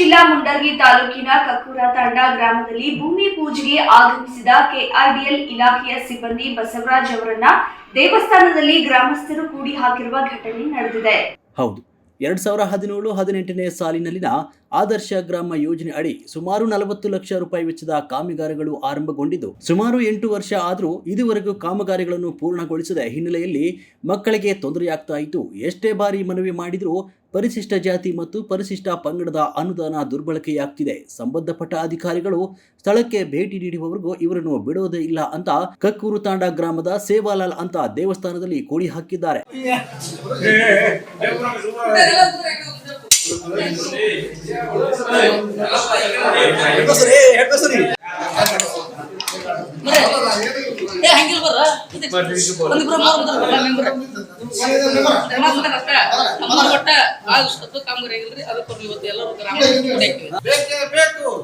ಜಿಲ್ಲಾ ಮುಂಡರ್ಗಿ ತಾಲೂಕಿನ ಕಕ್ಕೂರ ತಾಂಡ ಗ್ರಾಮದಲ್ಲಿ ಭೂಮಿ ಪೂಜೆಗೆ ಆಗಮಿಸಿದ ಕೆಆರ್ಡಿಎಲ್ ಇಲಾಖೆಯ ಸಿಬ್ಬಂದಿ ಬಸವರಾಜ್ ಅವರನ್ನ ದೇವಸ್ಥಾನದಲ್ಲಿ ಗ್ರಾಮಸ್ಥರು ಕೂಡಿ ಹಾಕಿರುವ ಘಟನೆ ನಡೆದಿದೆ. ಹೌದು, ಎರಡ್ ಸಾವಿರ ಹದಿನೇಳು ಹದಿನೆಂಟನೇ ಸಾಲಿನಲ್ಲಿನ ಆದರ್ಶ ಗ್ರಾಮ ಯೋಜನೆ ಅಡಿ ಸುಮಾರು ನಲವತ್ತು ಲಕ್ಷ ರೂಪಾಯಿ ವೆಚ್ಚದ ಕಾಮಗಾರಿಗಳು ಆರಂಭಗೊಂಡಿದ್ದು, ಸುಮಾರು ಎಂಟು ವರ್ಷ ಆದರೂ ಇದುವರೆಗೂ ಕಾಮಗಾರಿಗಳನ್ನು ಪೂರ್ಣಗೊಳಿಸದ ಹಿನ್ನೆಲೆಯಲ್ಲಿ ಮಕ್ಕಳಿಗೆ ತೊಂದರೆಯಾಗ್ತಾ ಇತ್ತು ಎಷ್ಟೇ ಬಾರಿ ಮನವಿ ಮಾಡಿದರೂ ಪರಿಶಿಷ್ಟ ಜಾತಿ ಮತ್ತು ಪರಿಶಿಷ್ಟ ಪಂಗಡದ ಅನುದಾನ ದುರ್ಬಳಕೆಯಾಗ್ತಿದೆ. ಸಂಬಂಧಪಟ್ಟ ಅಧಿಕಾರಿಗಳು ಸ್ಥಳಕ್ಕೆ ಭೇಟಿ ನೀಡುವವರೆಗೂ ಇವರನ್ನು ಬಿಡೋದೇ ಇಲ್ಲ ಅಂತ ಕಕ್ಕೂರು ತಾಂಡ ಗ್ರಾಮದ ಸೇವಾಲಾಲ್ ಅಂತ ದೇವಸ್ಥಾನದಲ್ಲಿ ಕೂಡಿ ಹಾಕಿದ್ದಾರೆ. ಮೆಂಬರ್ ಒಟ್ಟ ಆದಷ್ಟು ಕಾಮಗಾರಿ ಆಗಿಲ್ರಿ ಅದಕ್ಕೆ ಇವತ್ತು ಎಲ್ಲರೂ ಬೇಕೇ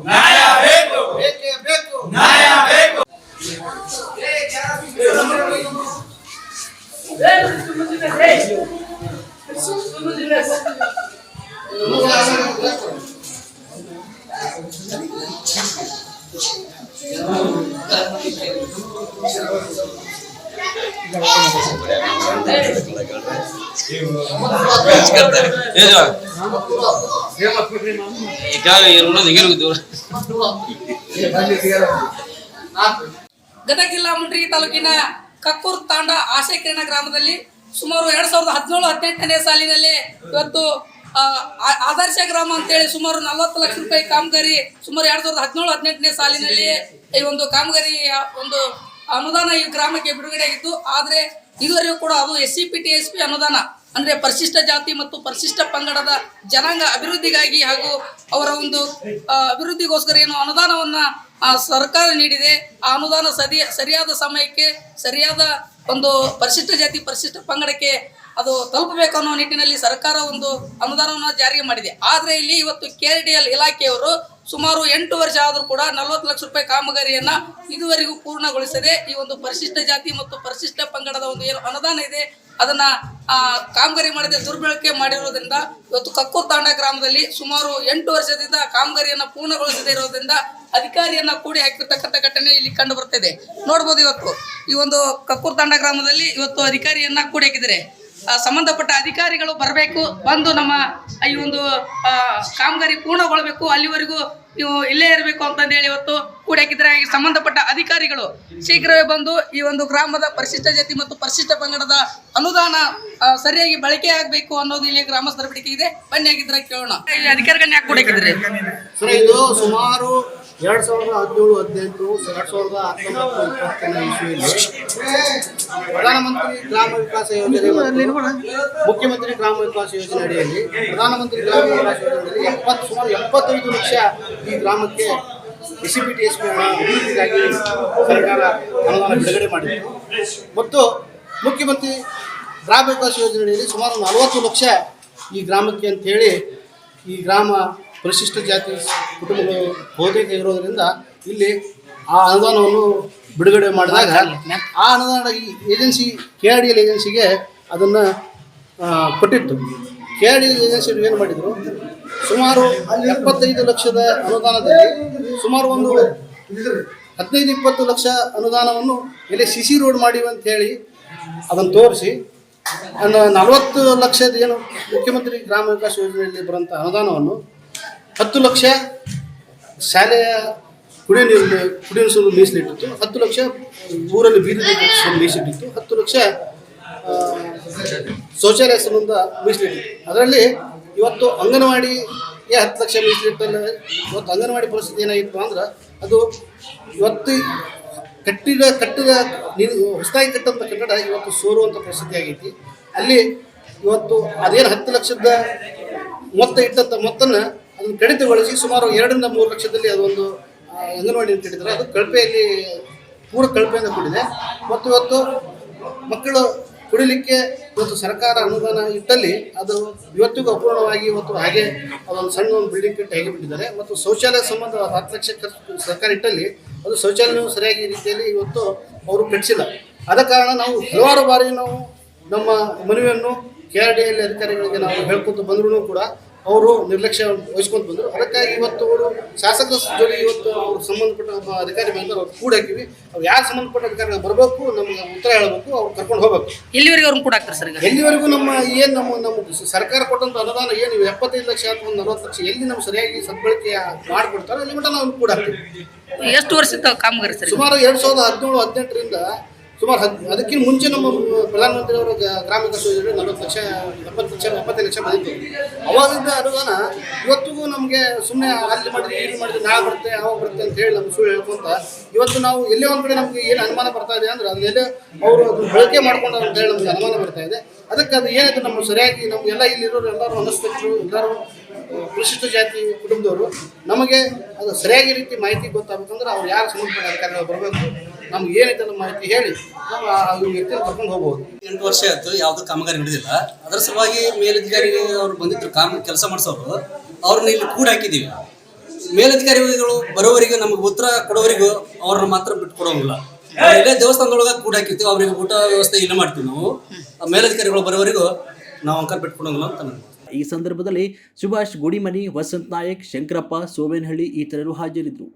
ನ್ಯಾಯ ಬೇಕು. ಬೇಕೇ ನ್ಯಾಯ ಬೇಕು ಇರೋದು ಹೇಗಿರುವುದು ಗದಗ ಜಿಲ್ಲಾ ಮುಂಡ್ರಿ ತಾಲೂಕಿನ ಕಕ್ಕೂರ್ ತಾಂಡ ಆಶಯಕಿರಣ ಗ್ರಾಮದಲ್ಲಿ ಸುಮಾರು ಎರಡ್ ಸಾವಿರದ ಹದಿನೇಳು ಹದಿನೆಂಟನೇ ಸಾಲಿನಲ್ಲಿ ಇವತ್ತು ಆದರ್ಶ ಗ್ರಾಮ ಅಂತೇಳಿ ಸುಮಾರು ನಲವತ್ತು ಲಕ್ಷ ರೂಪಾಯಿ ಕಾಮಗಾರಿ ಸುಮಾರು ಎರಡ್ ಸಾವಿರದ ಹದಿನೇಳು ಹದಿನೆಂಟನೇ ಸಾಲಿನಲ್ಲಿ ಈ ಒಂದು ಕಾಮಗಾರಿ ಒಂದು ಅನುದಾನ ಈ ಗ್ರಾಮಕ್ಕೆ ಬಿಡುಗಡೆ ಆಗಿತ್ತು. ಆದರೆ ಇದುವರೆಗೂ ಕೂಡ ಅದು S C P T S P ಅನುದಾನ, ಅಂದರೆ ಪರಿಶಿಷ್ಟ ಜಾತಿ ಮತ್ತು ಪರಿಶಿಷ್ಟ ಪಂಗಡದ ಜನಾಂಗ ಅಭಿವೃದ್ಧಿಗಾಗಿ ಹಾಗೂ ಅವರ ಒಂದು ಅಭಿವೃದ್ಧಿಗೋಸ್ಕರ ಏನು ಅನುದಾನವನ್ನು ಸರ್ಕಾರ ನೀಡಿದೆ. ಆ ಅನುದಾನ ಸರಿ ಸರಿಯಾದ ಸಮಯಕ್ಕೆ, ಸರಿಯಾದ ಒಂದು ಪರಿಶಿಷ್ಟ ಜಾತಿ, ಪರಿಶಿಷ್ಟ ಪಂಗಡಕ್ಕೆ ಅದು ತಲುಪಬೇಕು ಅನ್ನೋ ನಿಟ್ಟಿನಲ್ಲಿ ಸರ್ಕಾರ ಒಂದು ಅನುದಾನವನ್ನು ಜಾರಿಗೆ ಮಾಡಿದೆ. ಆದರೆ ಇಲ್ಲಿ ಇವತ್ತು ಕೆ ಆರ್ ಡಿ ಎಲ್ ಇಲಾಖೆಯವರು ಸುಮಾರು ಎಂಟು ವರ್ಷ ಆದರೂ ಕೂಡ ನಲವತ್ತು ಲಕ್ಷ ರೂಪಾಯಿ ಕಾಮಗಾರಿಯನ್ನು ಇದುವರೆಗೂ ಪೂರ್ಣಗೊಳಿಸದೆ ಈ ಒಂದು ಪರಿಶಿಷ್ಟ ಜಾತಿ ಮತ್ತು ಪರಿಶಿಷ್ಟ ಪಂಗಡದ ಒಂದು ಏನು ಅನುದಾನ ಇದೆ, ಅದನ್ನ ಕಾಮಗಾರಿ ಮಾಡದೆ ದುರ್ಬಳಕೆ ಮಾಡಿರುವುದರಿಂದ ಇವತ್ತು ಕಕ್ಕೂರ್ ತಾಂಡ ಗ್ರಾಮದಲ್ಲಿ ಸುಮಾರು ಎಂಟು ವರ್ಷದಿಂದ ಕಾಮಗಾರಿಯನ್ನು ಪೂರ್ಣಗೊಳಿಸದೇ ಇರೋದ್ರಿಂದ ಅಧಿಕಾರಿಯನ್ನ ಕೂಡಿ ಹಾಕಿರ್ತಕ್ಕಂಥ ಘಟನೆ ಇಲ್ಲಿ ಕಂಡು ಬರ್ತಿದೆ. ನೋಡ್ಬೋದು ಇವತ್ತು ಈ ಒಂದು ಕಕ್ಕೂರ್ ತಾಂಡ ಗ್ರಾಮದಲ್ಲಿ ಇವತ್ತು ಅಧಿಕಾರಿಯನ್ನ ಕೂಡಿ ಹಾಕಿದ್ದಾರೆ. ಸಂಬಂಧಪಟ್ಟ ಅಧಿಕಾರಿಗಳು ಬರಬೇಕು, ಬಂದು ನಮ್ಮ ಈ ಒಂದು ಕಾಮಗಾರಿ ಪೂರ್ಣಗೊಳ್ಬೇಕು ಅಲ್ಲಿವರೆಗೂ ನೀವು ಇಲ್ಲೇ ಇರಬೇಕು ಅಂತಂದು ಹೇಳಿ ಇವತ್ತು ಕೂಡ ಹಾಕಿದ್ರೆ ಸಂಬಂಧಪಟ್ಟ ಅಧಿಕಾರಿಗಳು ಶೀಘ್ರವೇ ಬಂದು ಈ ಒಂದು ಗ್ರಾಮದ ಪರಿಶಿಷ್ಟ ಜಾತಿ ಮತ್ತು ಪರಿಶಿಷ್ಟ ಪಂಗಡದ ಅನುದಾನ ಸರಿಯಾಗಿ ಬಳಕೆ ಆಗಬೇಕು ಅನ್ನೋದು ಇಲ್ಲಿ ಗ್ರಾಮಸ್ಥರ ಬೇಡಿಕೆ ಇದೆ. ಬನ್ನಿ ಆಗಿದ್ರೆ ಕೇಳೋಣ. ಈ ಅಧಿಕಾರಿಗಳನ್ನ ಯಾಕೆ ಕೂಡ ಹಾಕಿದ್ರಿ ಸುಮಾರು ಎರಡ್ ಸಾವಿರದ ಹದಿನೇಳು, ಹದಿನೆಂಟು, ಎರಡ್ ಸಾವಿರದ ಹತ್ತೊಂಬತ್ತು ಇಪ್ಪತ್ತನೇ ಇಸ್ವಿಯಲ್ಲಿ ಪ್ರಧಾನಮಂತ್ರಿ ಗ್ರಾಮ ವಿಕಾಸ ಯೋಜನೆ ಮುಖ್ಯಮಂತ್ರಿ ಗ್ರಾಮ ವಿಕಾಸ ಯೋಜನೆ ಅಡಿಯಲ್ಲಿ ಪ್ರಧಾನಮಂತ್ರಿ ಗ್ರಾಮ ವಿಕಾಸ ಯೋಜನೆಯಲ್ಲಿ ಎಪ್ಪತ್ತು, ಸುಮಾರು ಎಪ್ಪತ್ತೈದು ಲಕ್ಷ ಈ ಗ್ರಾಮಕ್ಕೆ S C B T S ಅಭಿವೃದ್ಧಿಗಾಗಿ ಸರ್ಕಾರ ಅನುದಾನ ಬಿಡುಗಡೆ ಮಾಡಿದೆ. ಮತ್ತು ಮುಖ್ಯಮಂತ್ರಿ ಗ್ರಾಮ ವಿಕಾಸ ಯೋಜನೆಯಲ್ಲಿ ಸುಮಾರು ನಲವತ್ತು ಲಕ್ಷ ಈ ಗ್ರಾಮಕ್ಕೆ ಅಂತ ಹೇಳಿ ಈ ಗ್ರಾಮ ಪರಿಶಿಷ್ಟ ಜಾತಿ ಕುಟುಂಬಗಳು ಬಹುತೇಕ ಇರೋದರಿಂದ ಇಲ್ಲಿ ಆ ಅನುದಾನವನ್ನು ಬಿಡುಗಡೆ ಮಾಡಿದಾಗ ಆ ಅನುದಾನ ಈ agency K R D L ಏಜೆನ್ಸಿಗೆ ಅದನ್ನು ಕೊಟ್ಟಿತ್ತು. K R D L agency ಏನು ಮಾಡಿದರು? ಸುಮಾರು ಇಪ್ಪತ್ತೈದು ಲಕ್ಷದ ಅನುದಾನದಲ್ಲಿ ಸುಮಾರು ಒಂದು ಹದಿನೈದು, ಇಪ್ಪತ್ತು ಲಕ್ಷ ಅನುದಾನವನ್ನು ಇಲ್ಲಿ ಸಿ ಸಿ ರೋಡ್ ಮಾಡಿ ಅಂತ ಹೇಳಿ ಅದನ್ನು ತೋರಿಸಿ ನಲವತ್ತು ಲಕ್ಷದ ಏನು ಮುಖ್ಯಮಂತ್ರಿ ಗ್ರಾಮ ವಿಕಾಸ ಯೋಜನೆಯಲ್ಲಿ ಬರುವಂಥ ಅನುದಾನವನ್ನು ಹತ್ತು ಲಕ್ಷ ಶಾಲೆಯ ಕುಡಿಯ ನೀರು ಕುಡಿಯುವ ನೀರು ಮೀಸಲಿಟ್ಟಿತ್ತು. ಹತ್ತು ಲಕ್ಷ ಊರಲ್ಲಿ ಬೀದಿ ಮೀಸಲಿಟ್ಟಿತ್ತು. ಹತ್ತು ಲಕ್ಷ ಶೌಚಾಲಯ ಸಂಬಂಧ ಮೀಸಲಿಟ್ಟಿತ್ತು. ಅದರಲ್ಲಿ ಇವತ್ತು ಅಂಗನವಾಡಿಗೆ ಹತ್ತು ಲಕ್ಷ ಮೀಸಲಿಟ್ಟಲ್ಲ ಇವತ್ತು ಅಂಗನವಾಡಿ ಪರಿಸ್ಥಿತಿ ಏನಾಗಿತ್ತು ಅಂದ್ರೆ ಅದು ಇವತ್ತು ಕಟ್ಟಿದ ಕಟ್ಟಿದ ಹೊಸದಾಗಿ ಕಟ್ಟಂಥ ಕಟ್ಟಡ ಇವತ್ತು ಸೋರುವಂಥ ಪರಿಸ್ಥಿತಿ ಆಗೈತಿ. ಅಲ್ಲಿ ಇವತ್ತು ಅದೇನು ಹತ್ತು ಲಕ್ಷದ ಮೊತ್ತ ಇಟ್ಟಂಥ ಮೊತ್ತನ ಅದನ್ನು ಕಡಿತಗೊಳಿಸಿ ಸುಮಾರು ಎರಡರಿಂದ ಮೂರು ಲಕ್ಷದಲ್ಲಿ ಅದೊಂದು ಅಂಗನವಾಡಿ ಅಂತ ಹೇಳಿದರೆ ಅದು ಕಳಪೆಯಲ್ಲಿ, ಪೂರ ಕಳಪೆಯಿಂದ ಕೂಡಿದೆ. ಮತ್ತು ಇವತ್ತು ಮಕ್ಕಳು ಕುಡಿಲಿಕ್ಕೆ ಇವತ್ತು ಸರ್ಕಾರ ಅನುದಾನ ಇಟ್ಟಲ್ಲಿ ಅದು ಇವತ್ತಿಗೂ ಅಪೂರ್ಣವಾಗಿ ಇವತ್ತು ಹಾಗೆ ಅದೊಂದು ಸಣ್ಣ ಒಂದು ಬಿಲ್ಡಿಂಗ್ ಕಟ್ಟಿ ಹೇಗೆ ಬಿಟ್ಟಿದ್ದಾರೆ. ಮತ್ತು ಶೌಚಾಲಯ ಸಂಬಂಧ ಹತ್ತು ಲಕ್ಷ ಸರ್ಕಾರ ಇಟ್ಟಲ್ಲಿ ಅದು ಶೌಚಾಲಯವು ಸರಿಯಾಗಿ ರೀತಿಯಲ್ಲಿ ಇವತ್ತು ಅವರು ಕಟ್ಟಿಸಿಲ್ಲ. ಆದ ಕಾರಣ ನಾವು ಹಲವಾರು ಬಾರಿ ನಾವು ನಮ್ಮ ಮನವಿಯನ್ನು ಕೆ ಆರ್ ಡಿ ಎಲ್ ಅಧಿಕಾರಿಗಳಿಗೆ ನಾವು ಹೇಳ್ಕೊತ ಬಂದ್ರೂ ಕೂಡ ಅವರು ನಿರ್ಲಕ್ಷ್ಯ ವಹಿಸ್ಕೊಂತ ಬಂದರು. ಅದಕ್ಕಾಗಿ ಇವತ್ತು ಅವರು ಶಾಸಕ ಜೊತೆ ಇವತ್ತು ಅವ್ರು ಸಂಬಂಧಪಟ್ಟ ಒಬ್ಬ ಅಧಿಕಾರಿ ಬಂದರೆ ಅವ್ರು ಕೂಡ ಹಾಕಿವಿ ಅವ್ರು ಯಾರು ಸಂಬಂಧಪಟ್ಟ ಅಧಿಕಾರಿಗಳು ಬರಬೇಕು ನಮ್ಗೆ ಉತ್ತರ ಹೇಳಬೇಕು ಅವ್ರು ಕರ್ಕೊಂಡು ಹೋಗ್ಬೇಕು. ಇಲ್ಲಿವರೆಗೆ ಅವ್ರನ್ನ ಕೂಡ ಹಾಕ್ತಾರೆ ಸರ್ ಇಲ್ಲಿವರೆಗೂ ಎಲ್ಲಿವರೆಗೂ ನಮ್ಮ ಏನು ನಮ್ಮ ನಮ್ಮ ಸರ್ಕಾರ ಕೊಟ್ಟಂಥ ಅನುದಾನ ಏನು ಎಪ್ಪತ್ತೈದು ಲಕ್ಷ ಅಥವಾ ಒಂದು ನಲವತ್ತು ಲಕ್ಷ ಎಲ್ಲಿ ನಮ್ಗೆ ಸರಿಯಾಗಿ ಸದ್ಬಳಕೆ ಮಾಡಿಕೊಡ್ತಾರೆ ಅಲ್ಲಿ ಮಟ್ಟ ನಾವು ಕೂಡ ಹಾಕ್ತೀವಿ. ಎಷ್ಟು ವರ್ಷದ ಕಾಮಗಾರಿ ಸರ್ ಸುಮಾರು ಎರಡು ಸಾವಿರದ ಹದಿನೇಳು ಹದಿನೆಂಟರಿಂದ ಸುಮಾರು ಹದ್ ಅದಕ್ಕಿಂತ ಮುಂಚೆ ನಮ್ಮ ಪ್ರಧಾನಮಂತ್ರಿ ಅವರ ಗ್ರಾಮ ವಿಕಾಸ ಯೋಜನೆ ನಲವತ್ತು ಲಕ್ಷ, ಎಪ್ಪತ್ತು ಲಕ್ಷ, ಎಪ್ಪತ್ತೈದು ಲಕ್ಷ ಬಂದಿತ್ತು. ಅವಾಗಿಂದ ಅನುದಾನ ಇವತ್ತಿಗೂ ನಮಗೆ ಸುಮ್ಮನೆ ಅಲ್ಲಿ ಮಾಡಿದ್ರೆ ಇಲ್ಲಿ ಮಾಡಿದ್ರೆ ನಾಳೆ ಬರುತ್ತೆ ಅವಾಗ ಬರುತ್ತೆ ಅಂತ ಹೇಳಿ ನಮ್ಮ ಸುಳ್ಳು ಹೇಳ್ಕೊಂತ, ಇವತ್ತು ನಾವು ಎಲ್ಲೇ ಒಂದು ಕಡೆ ನಮಗೆ ಏನು ಅನುಮಾನ ಬರ್ತಾ ಇದೆ ಅಂದ್ರೆ ಅದನ್ನೆಲ್ಲ ಅವರು ಬಳಕೆ ಮಾಡ್ಕೊಂಡು ಅಂತ ಹೇಳಿ ನಮಗೆ ಅನುಮಾನ ಬರ್ತಾ ಇದೆ. ಅದಕ್ಕೆ ಅದು ಏನಾಯ್ತು, ನಮ್ಮ ಸರಿಯಾಗಿ ನಮಗೆಲ್ಲ ಇಲ್ಲಿರೋರು ಎಲ್ಲರೂ ಅನಿಸ್ತರು ಎಲ್ಲರೂ ಪರಿಶಿಷ್ಟ ಜಾತಿ ಕುಟುಂಬದವರು ನಮಗೆ ಅದು ಸರಿಯಾಗಿ ರೀತಿ ಮಾಹಿತಿ ಗೊತ್ತಾಗುತ್ತಂದ್ರೆ ಅವ್ರು ಯಾರು ಸಂಬಂಧಪಟ್ಟ ಅಧಿಕಾರಿಗಳು ಬರಬೇಕು, ನಮ್ಗೆ ಏನೈತೆ ಅನ್ನೋ ಮಾಹಿತಿ ಹೇಳಿ ನಾವು ಆ ವ್ಯಕ್ತಿಯನ್ನು ಕರ್ಕೊಂಡು ಹೋಗ್ಬೋದು. ಎಂಟು ವರ್ಷ ಆಯ್ತು, ಯಾವುದೂ ಕಾಮಗಾರಿ ನಡೆದಿಲ್ಲ. ಅದರ ಸಲುವಾಗಿ ಮೇಲಧಿಕಾರಿ ಅವ್ರು ಬಂದಿದ್ರು, ಕಾಮ ಕೆಲಸ ಮಾಡಿಸೋರು. ಅವ್ರನ್ನ ಇಲ್ಲಿ ಕೂಡ ಹಾಕಿದ್ದೀವಿ ಮೇಲಧಿಕಾರಿಗಳು ಬರೋವರೆಗೂ ನಮ್ಗೆ ಉತ್ತರ ಕೊಡೋವರಿಗೂ ಅವ್ರನ್ನ ಮಾತ್ರ ಬಿಟ್ಟು ಕೊಡೋಂಗಿಲ್ಲ. ಇಲ್ಲೇ ದೇವಸ್ಥಾನದೊಳಗೆ ಕೂಡ ಹಾಕಿರ್ತೀವಿ, ಅವ್ರಿಗೆ ಊಟ ವ್ಯವಸ್ಥೆ ಇಲ್ಲ ಮಾಡ್ತೀವಿ ನಾವು. ಮೇಲಧಿಕಾರಿಗಳು ಬರೋವರೆಗೂ ನಾವು ಅಂಕ ಬಿಟ್ಕೊಡೋಂಗಿಲ್ಲ ಅಂತ ನನಗೆ ಈ ಸಂದರ್ಭದಲ್ಲಿ ಸುಭಾಷ್ ಗುಡಿಮನಿ ವಸಂತ್ ನಾಯಕ್ ಶಂಕರಪ್ಪ ಸೋಮೇನಹಳ್ಳಿ ಇತರರು ಹಾಜರಿದ್ದರು.